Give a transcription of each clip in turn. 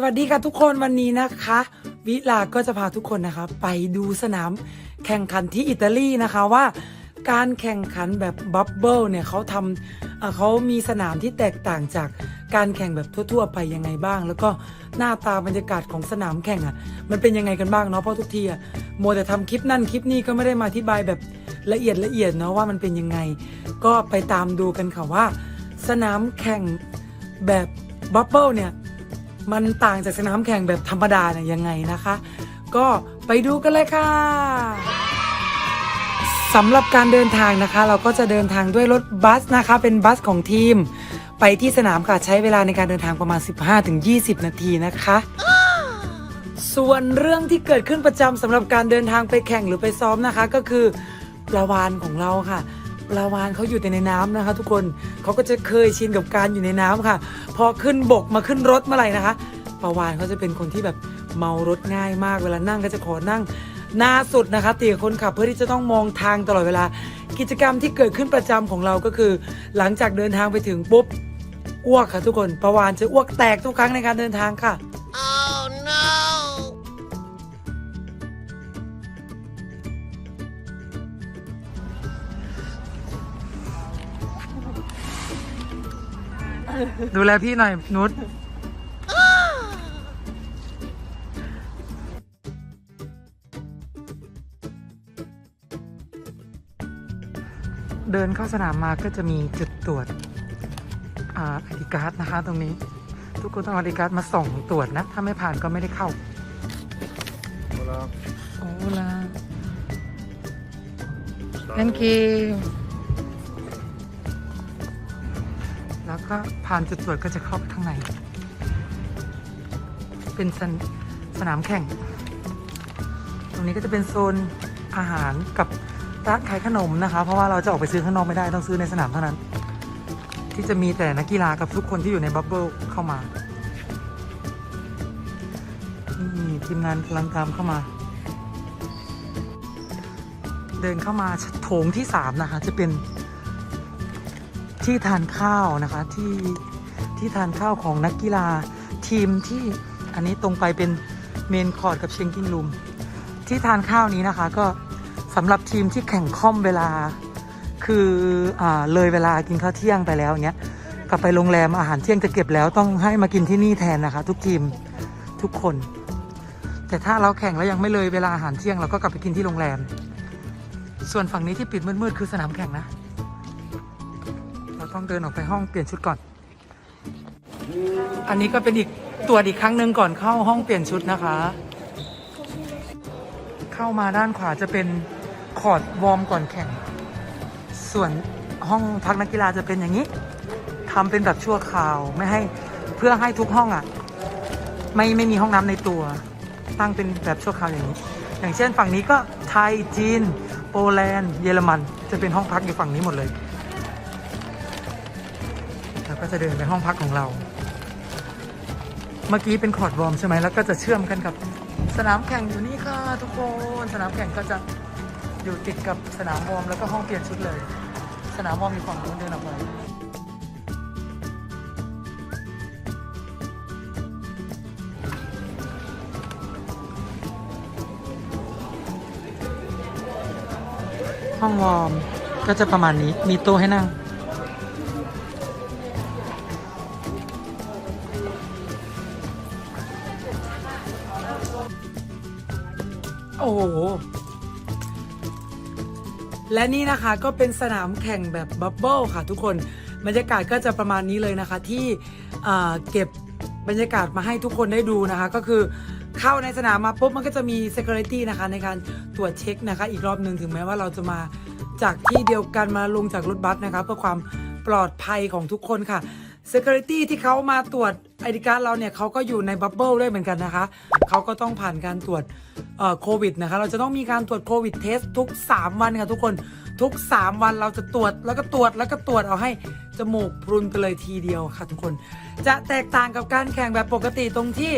สวัสดีค่ะทุกคนวันนี้นะคะ วิลาก็จะพาทุกคนนะคะ ไปดูสนามแข่งขันที่อิตาลีนะคะว่า การแข่งขันแบบบับเบิลเนี่ยเขาทำเอ่อเขามีสนามที่แตกต่างจากการแข่งแบบทั่ว ๆ ไปยังไงบ้าง แล้วก็หน้าตาบรรยากาศของสนามแข่งอะ มันเป็นยังไงกันบ้างเนาะเพราะทุกทีอะโมแต่ทำคลิปนั่นคลิปนี้ก็ไม่ได้มาอธิบายแบบละเอียดละเอียดเนาะว่ามันเป็นยังไง ก็ไปตามดูกันค่ะว่า สนามแข่งแบบบับเบิลเนี่ย มันต่างจากสนามแข่งแบบธรรมดาเนี่ยยังไงนะคะ ก็ไปดูกันเลยค่ะสำหรับการเดินทางนะคะ เราก็จะเดินทางด้วยรถบัสนะคะ เป็นบัสของทีม ไปที่สนามค่ะใช้เวลาในการเดินทางประมาณ 15-20 นาทีนะคะ ส่วนเรื่องที่เกิดขึ้นประจำสำหรับการเดินทางไปแข่งหรือไปซ้อมนะคะ ก็คือปลาวานของเราค่ะ ลาวานเขาอยู่แต่ในน้ำนะคะ ทุกคนเขาก็จะเคยชินกับการอยู่ในน้ำค่ะ พอขึ้นบกมาขึ้นรถเมื่อไหร่นะคะปลาวานเขาจะเป็นคนที่แบบเมารถง่ายมากเวลานั่งก็จะขอนั่งหน้าสุดนะคะตีคนขับเพื่อที่จะต้องมองทางตลอดเวลา กิจกรรมที่เกิดขึ้นประจำของเราก็คือ หลังจากเดินทางไปถึงปุ๊บอ้วกค่ะทุกคนปลาวานจะอ้วกแตกทุกครั้งในการเดินทางค่ะ ดูแลพี่หน่อยนุชเดินเข้าสนามมาก็จะมีจุดตรวจอ่าไอดีการ์ดนะคะ ตรงนี้ ทุกคนต้องเอาไอดีการ์ดมาส่องตรวจนะ ถ้าไม่ผ่านก็ไม่ได้เข้า Hola. โอ้ล่ะ thank you ก็ผ่านจุดตรวจก็จะเข้าไปข้างใน เป็นสนสนามแข่ง ตรงนี้ก็จะเป็นโซนอาหารกับร้านขายขนมนะคะ เพราะว่าเราจะออกไปซื้อข้างนอกไม่ได้ต้องซื้อในสนามเท่านั้น ที่จะมีแต่นักกีฬากับทุกคนที่อยู่ในบับเบิลเข้ามานี่ทีมงานกำลังตามเข้ามา เดินเข้ามาโถงที่สามนะคะ จะเป็น ที่ทานข้าวนะคะที่ที่ทานข้าวของนักกีฬาทีมที่อันนี้ตรงไปเป็นเมนคอร์ดกับเชงกิ้งรูมที่ทานข้าวนี้นะคะก็สำหรับทีมที่แข่งค่อมเวลา คืออ่าเลยเวลากินข้าวเที่ยงไปแล้วเนี้ยกลับไปโรงแรมอาหารเที่ยงจะเก็บแล้วต้องให้มากินที่นี่แทนนะคะ ทุกทีมทุกคน แต่ถ้าเราแข่งแล้วยังไม่เลยเวลาอาหารเที่ยงเราก็กลับไปกินที่โรงแรม ส่วนฝั่งนี้ที่ปิดมืดๆคือสนามแข่งนะ ต้องเดินออกไปห้องเปลี่ยนชุดก่อน อันนี้ก็เป็นอีกตรวจอีกครั้งหนึ่งก่อนเข้าห้องเปลี่ยนชุดนะคะ เข้ามาด้านขวาจะเป็นคอร์ดวอร์มก่อนแข่ง ส่วนห้องพักนักกีฬาจะเป็นอย่างนี้ทำเป็นแบบชั่วคราวไม่ให้เพื่อให้ทุกห้องอะ ไม่ไม่มีห้องน้ำในตัว ตั้งเป็นแบบชั่วคราวอย่างนี้ อย่างเช่นฝั่งนี้ก็ไทยจีน โปแลนด์ เยอรมัน จะเป็นห้องพักอยู่ฝั่งนี้หมดเลย ก็จะเดินไปห้องพักของเรา เมื่อกี้เป็นคอร์ดวอร์มใช่ไหมแล้วก็จะเชื่อมกันกับ สนามแข่งอยู่นี่ค่ะทุกคน สนามแข่งก็จะอยู่ติดกับสนามวอร์มแล้วก็ห้องเปลี่ยนชุดเลย สนามวอร์มอยู่ฝั่งนู้นเดินออกไปห้องวอร์มก็จะประมาณนี้มีโต๊ะให้นั่ง โอ้โห และนี่นะคะก็เป็นสนามแข่งแบบบับเบิลค่ะทุกคน บรรยากาศก็จะประมาณนี้เลยนะคะที่เก็บบรรยากาศมาให้ทุกคนได้ดูนะคะ ก็คือเข้าในสนามมาปุ๊บมันก็จะมี Security นะคะ ในการตรวจเช็คนะคะ อีกรอบหนึ่งถึงแม้ว่าเราจะมาจากที่เดียวกันมาลงจากรถบัสนะคะ เพื่อความปลอดภัยของทุกคนค่ะ Security ที่เขามาตรวจ ไอดีการเราเนี่ยเขาก็อยู่ในบับเบิลด้วยเหมือนกันนะคะเขาก็ต้องผ่านการตรวจโควิดนะคะ เราจะต้องมีการตรวจโควิดเทสทุก 3 วันค่ะทุกคนทุก 3 วันเราจะตรวจแล้วก็ตรวจแล้วก็ตรวจเอาให้จมูกพรุนไปเลยทีเดียวค่ะทุกคน จะแตกต่างกับการแข่งแบบปกติตรงที่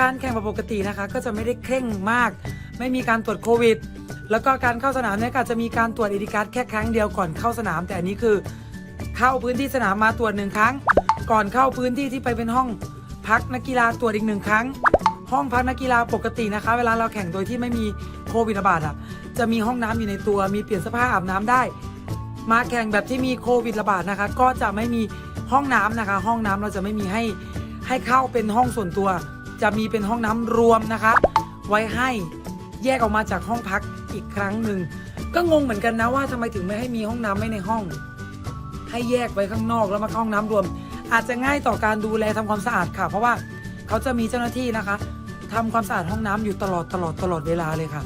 การแข่งแบบปกตินะคะ ก็จะไม่ได้เคร่งมาก ไม่มีการตรวจโควิด แล้วก็การเข้าสนามเนี่ยก็จะมีการตรวจอีดิการ์ดแค่ครั้งเดียวก่อนเข้าสนาม แต่อันนี้คือเข้าพื้นที่สนามมาตรวจหนึ่งครั้ง ก่อนเข้าพื้นที่ที่ไปเป็นห้องพักนักกีฬาตรวจอีกหนึ่งครั้ง ห้องพักนักกีฬาปกตินะคะ เวลาเราแข่งโดยที่ไม่มีโควิดระบาดอะจะมีห้องน้ำอยู่ในตัวมีเปลี่ยนเสื้อผ้าอาบน้ำได้ มาแข่งแบบที่มีโควิดระบาดนะคะ ก็จะไม่มีห้องน้ำนะคะ ห้องน้ำเราจะไม่มีให้ให้เข้าเป็นห้องส่วนตัว จะมีเป็นห้องน้ำรวมนะคะ ไว้ให้แยกออกมาจากห้องพักอีกครั้งหนึ่งก็งงเหมือนกันนะว่าทำไมถึงไม่ให้มีห้องน้ำไว้ในห้อง ให้แยกไว้ข้างนอกแล้วมาเข้าห้องน้ำรวม อาจจะง่ายต่อการดูแลทำความสะอาดค่ะ เพราะว่าเขาจะมีเจ้าหน้าที่นะคะทำความสะอาดห้องน้ำอยู่ตลอดตลอดตลอดเวลาเลยค่ะ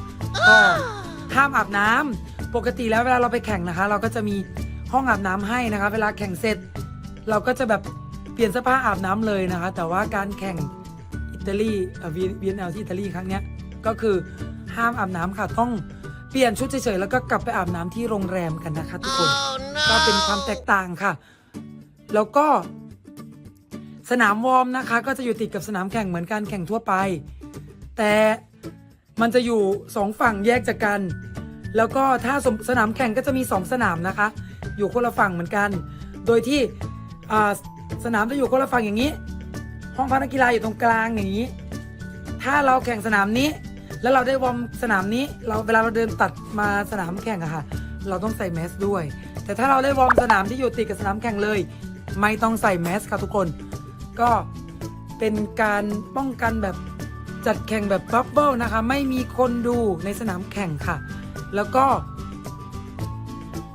ก็ห้ามอาบน้ำปกติแล้วเวลาเราไปแข่งนะคะ เราก็จะมีห้องอาบน้ำให้นะคะ เวลาแข่งเสร็จ เราก็จะแบบเปลี่ยนเสื้อผ้าอาบน้ำเลยนะคะ แต่ว่าการแข่งอิตาลีเอ่อ VNL ที่อิตาลีครั้งเนี้ยก็คือห้ามอาบน้ำค่ะต้องเปลี่ยนชุดเฉยๆแล้วก็กลับไปอาบน้ำที่โรงแรมกันนะคะ ทุกคนก็เป็นความแตกต่างค่ะ แล้วก็ สนามวอร์มนะคะ ก็จะอยู่ติดกับสนามแข่งเหมือนการแข่งทั่วไป แต่มันจะอยู่สองฝั่งแยกจากกัน แล้วก็ถ้าสสนามแข่งก็จะมีสองสนามนะคะ อยู่คนละฝั่งเหมือนกัน โดยที่สนามจะอยู่คนละฝั่งอย่างนี้ ห้องพักนักกีฬาอยู่ตรงกลางอย่างนี้ ถ้าเราแข่งสนามนี้ แล้วเราได้วอร์มสนามนี้ เราเวลาเราเดินตัดมาสนามแข่งอะค่ะ เราต้องใส่แมสด้วย แต่ถ้าเราได้วอร์มสนามที่อยู่ติดกับสนามแข่งเลย ไม่ต้องใส่แมสค่ะทุกคน ก็เป็นการป้องกันแบบจัดแข่งแบบบับเบิลนะคะ ไม่มีคนดูในสนามแข่งค่ะ แล้วก็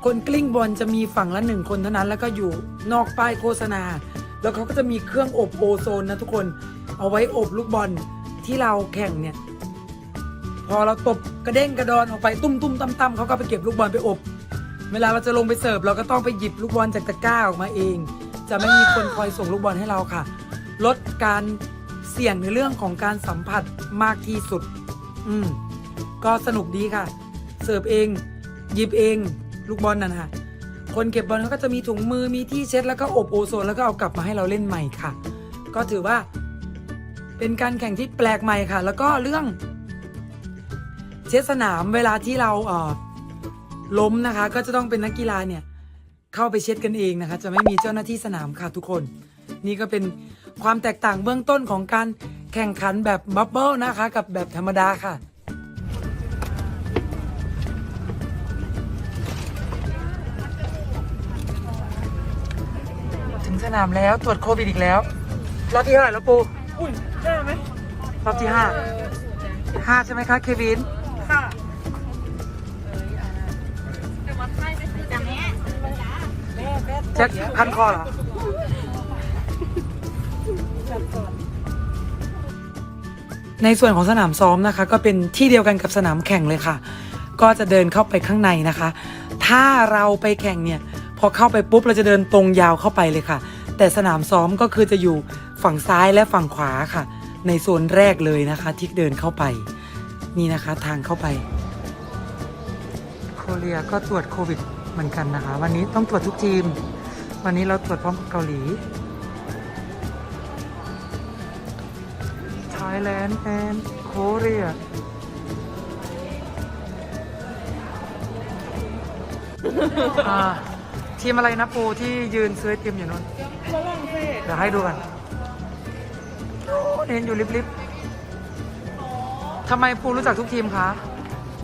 คนกลิ้งบอลจะมีฝั่งละหนึ่งคนเท่านั้น แล้วก็อยู่นอกป้ายโฆษณา แล้วเขาก็จะมีเครื่องอบโอโซนนะทุกคน เอาไว้อบลูกบอลที่เราแข่งเนี่ย พอเราตบกระเด้งกระดอนออกไปตุ้มตุ้มตั้มตั้มเขาก็ไปเก็บลูกบอลไปอบ เวลาเราจะลงไปเสิร์ฟเราก็ต้องไปหยิบลูกบอลจากตะกร้าออกมาเอง จะไม่มีคนคอยส่งลูกบอลให้เราค่ะ ลดการเสี่ยงในเรื่องของการสัมผัสมากที่สุด อืม ก็สนุกดีค่ะ เสิร์ฟเอง หยิบเอง ลูกบอลนั่นค่ะ คนเก็บบอลเขาก็จะมีถุงมือมีที่เช็ดแล้วก็อบโอโซนแล้วก็เอากลับมาให้เราเล่นใหม่ค่ะ ก็ถือว่า เป็นการแข่งที่แปลกใหม่ค่ะ แล้วก็เรื่อง เช็ดสนามเวลาที่เราเอ่อล้มนะคะ ก็จะต้องเป็นนักกีฬาเนี่ย เข้าไปเช็ดกันเองนะคะ จะไม่มีเจ้าหน้าที่สนามค่ะทุกคน นี่ก็เป็นความแตกต่างเบื้องต้นของการแข่งขันแบบบับเบิลนะคะ กับแบบธรรมดาค่ะ ถึงสนามแล้วตรวจโควิดอีกแล้วรอบที่เท่าไหร่แล้วปูอุ่นได้ไหมรอบที่ห้าห้าใช่ไหมคะเควินค่ะ แจ็คพันคอเหรอในส่วนของสนามซ้อมนะคะ ก็เป็นที่เดียวกันกับสนามแข่งเลยค่ะ ก็จะเดินเข้าไปข้างในนะคะ ถ้าเราไปแข่งเนี่ย พอเข้าไปปุ๊บเราจะเดินตรงยาวเข้าไปเลยค่ะ แต่สนามซ้อมก็คือจะอยู่ฝั่งซ้ายและฝั่งขวาค่ะ ในโซนแรกเลยนะคะ ที่เดินเข้าไป นี่นะคะทางเข้าไป โคเรียก็ตรวจโควิด เหมือนกันนะคะ วันนี้ต้องตรวจทุกทีม วันนี้เราตรวจพร้อมกับเกาหลี Thailand and Korea อ่าทีมอะไรนะปูที่ยืนซื้อไอติมอยู่นู้นฝรั่งเศสเดี๋ยวให้ดูกันโอ้เห็นอยู่ลิบๆทำไมปูรู้จักทุกทีมคะ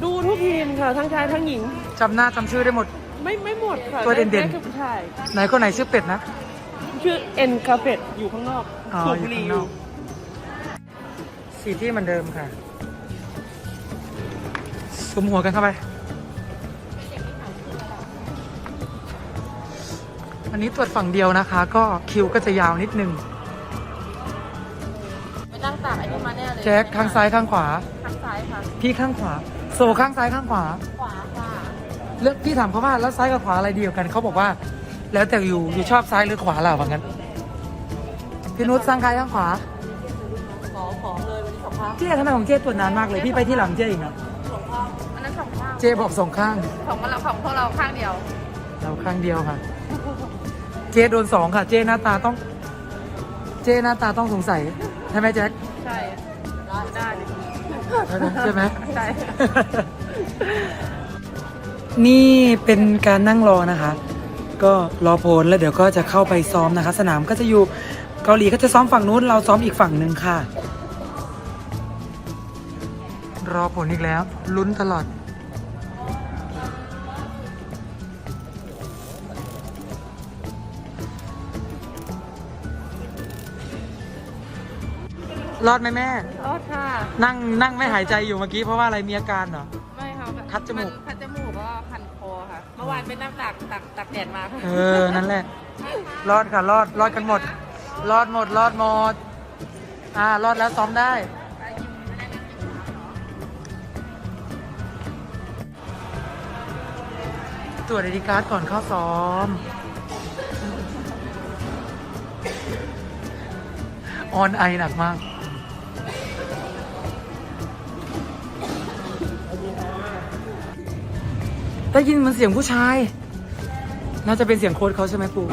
ดูทุกทีมค่ะ ทั้งชายทั้งหญิงจำหน้าจำชื่อได้หมด ไม่ไม่หมดค่ะตัวเด่นๆได้แค่ผู้ชายไหนคนไหนชื่อเป็ดนะ ชื่อเอ็นคาเฟตอยู่ข้างนอกอ๋อสูบอบุยู่หรี่ข้างอนอยู่ ก สีที่เหมือนเดิมค่ะสุมหัวกันเข้าไปอันนี้ตรวจฝั่งเดียวนะคะ ก็คิวก็จะยาวนิดนึงไม่ตั้งตากไอ้นี่มาแน่เลยแจ็คข้างซ้ายข้างขวา ข้างซ้ายค่ะ พี่ข้างขวา โซข้างซ้ายข้างขวา ขวาขวา เลือกพี่ถามเขาว่าแล้วซ้ายกับขวาอะไรเดียวกันเขาบอกว่า แล้วแต่อยู่อยู่ชอบซ้ายหรือขวาเราว่างั้นพี่นุชซ้ายข้างขวาขอของเลยวันนี้สองข้างเจ๊ทำไมของเจ๊ตรวจนานมากเลยพี่ไปที่หลังเจ๊อีกนะสองข้างอันนั้นสองข้างเจ๊บอกสองข้างของเราของพวกเราข้างเดียว เราข้างเดียวค่ะ เจ๊โดนสองค่ะ เจ๊หน้าตาต้อง เจ๊หน้าตาต้องสงสัยใช่ไหมแจ็คใช่ได้ได้ดิใช่ไหมใช่ นี่เป็นการนั่งรอนะคะ ก็รอผลแล้วเดี๋ยวก็จะเข้าไปซ้อมนะคะ สนามก็จะอยู่เกาหลีก็จะซ้อมฝั่งนู้น เราซ้อมอีกฝั่งหนึ่งค่ะ รอผลอีกแล้ว ลุ้นตลอด รอดไหมแม่ รอดค่ะ นั่งนั่งไม่หายใจอยู่เมื่อกี้เพราะว่าอะไรมีอาการเหรอ ไม่ค่ะคัดจมูกนคัดจ เป็นน้ำตักตักตักแดดมาค่ะเออ นั่นแหละ รอดค่ะ รอด รอดกันหมด รอดหมด รอดหมด อ่า รอดแล้วซ้อมได้ ตรวจไอดีการ์ดก่อนเข้าซ้อม ออนไอหนักมาก ได้ยินเหมันเสียงผู้ชาย น่าจะเป็นเสียงโค้ดเขาใช่ไหมปู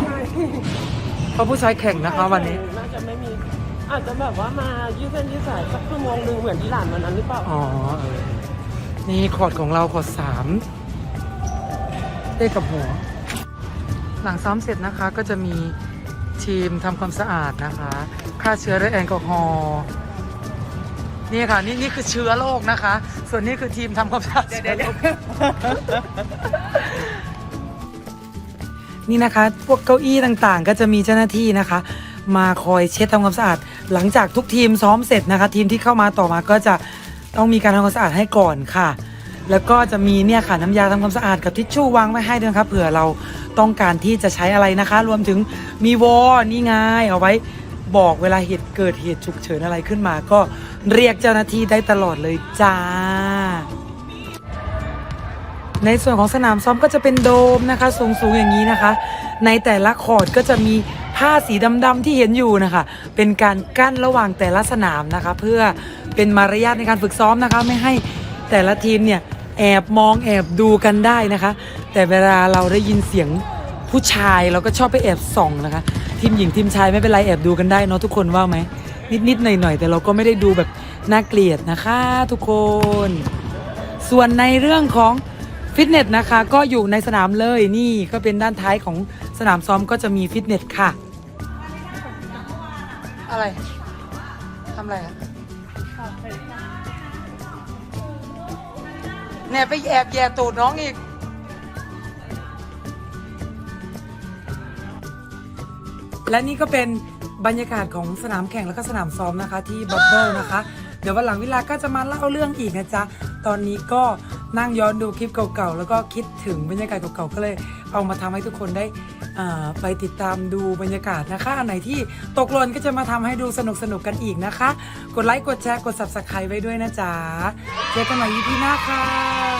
เพราะผู้ชายแข่งนะคะวันนี้ น่าจะไม่มี อาจจะแบบว่ามายืดเส้นยืดสายสักชั่วโมงหนึ่งเหมือนที่หลานวันนั้นหรือเปล่า อ๋อเออนี่คอร์ดของเราคอร์ดสามเต้กับหัว หลังซ้อมเสร็จนะคะก็จะมีทีมทำความสะอาดนะคะฆ่าเชื้อด้วยแอลกอฮอล์ นี่ค่ะ นี่นี่คือเชื้อโรคนะคะ ส่วนนี้คือทีมทำความสะอาดเชื้อโรคนี่นะคะ พวกเก้าอี้ต่างๆ ก็จะมีเจ้าหน้าที่นะคะ มาคอยเช็ดทำความสะอาด หลังจากทุกทีมซ้อมเสร็จนะคะ ทีมที่เข้ามาต่อมาก็จะต้องมีการทำความสะอาดให้ก่อนค่ะ แล้วก็จะมีเนี่ยค่ะน้ำยาทำความสะอาดกับทิชชู่วางไว้ให้ด้วยนะครับเผื่อเราต้องการที่จะใช้อะไรนะคะ รวมถึงมีวอนี่ไงเอาไว้บอกเวลาเหตุเกิดเหตุฉุกเฉินอะไรขึ้นมาก็ เรียกเจ้าหน้าที่ได้ตลอดเลยจ้า ในส่วนของสนามซ้อมก็จะเป็นโดมนะคะ สูงๆอย่างนี้นะคะ ในแต่ละคอร์ดก็จะมีผ้าสีดำๆที่เห็นอยู่นะคะ เป็นการกั้นระหว่างแต่ละสนามนะคะ เพื่อเป็นมารยาทในการฝึกซ้อมนะคะ ไม่ให้แต่ละทีมเนี่ยแอบมองแอบดูกันได้นะคะ แต่เวลาเราได้ยินเสียงผู้ชายเราก็ชอบไปแอบส่องนะคะ ทีมหญิงทีมชายไม่เป็นไรแอบดูกันได้เนาะทุกคนว่าไหม นิดๆหน่อยๆ แต่เราก็ไม่ได้ดูแบบน่าเกลียดนะคะทุกคน ส่วนในเรื่องของฟิตเนสนะคะ ก็อยู่ในสนามเลยนี่ก็เป็นด้านท้ายของสนามซ้อมก็จะมีฟิตเนสค่ะ อะไรทำอะไรอะเนี่ยไปแอบแย่ตูดน้องอีกและนี่ก็เป็น บรรยากาศของสนามแข่งแล้วก็สนามซ้อมนะคะ ที่บับเบิลนะคะ เดี๋ยววันหลังเวลาก็จะมาเล่าเรื่องอีกนะจ๊ะ ตอนนี้ก็นั่งย้อนดูคลิปเก่าๆ แล้วก็คิดถึงบรรยากาศเก่าๆ ก็เลยเอามาทำให้ทุกคนได้อ่าไปติดตามดูบรรยากาศนะคะอันไหนที่ตกหล่นก็จะมาทำให้ดูสนุกๆกันอีกนะคะ กดไลค์กดแชร์กด subscribe ไว้ด้วยนะจ๊ะ เจอกันใหม่ EP หน้าค่ะ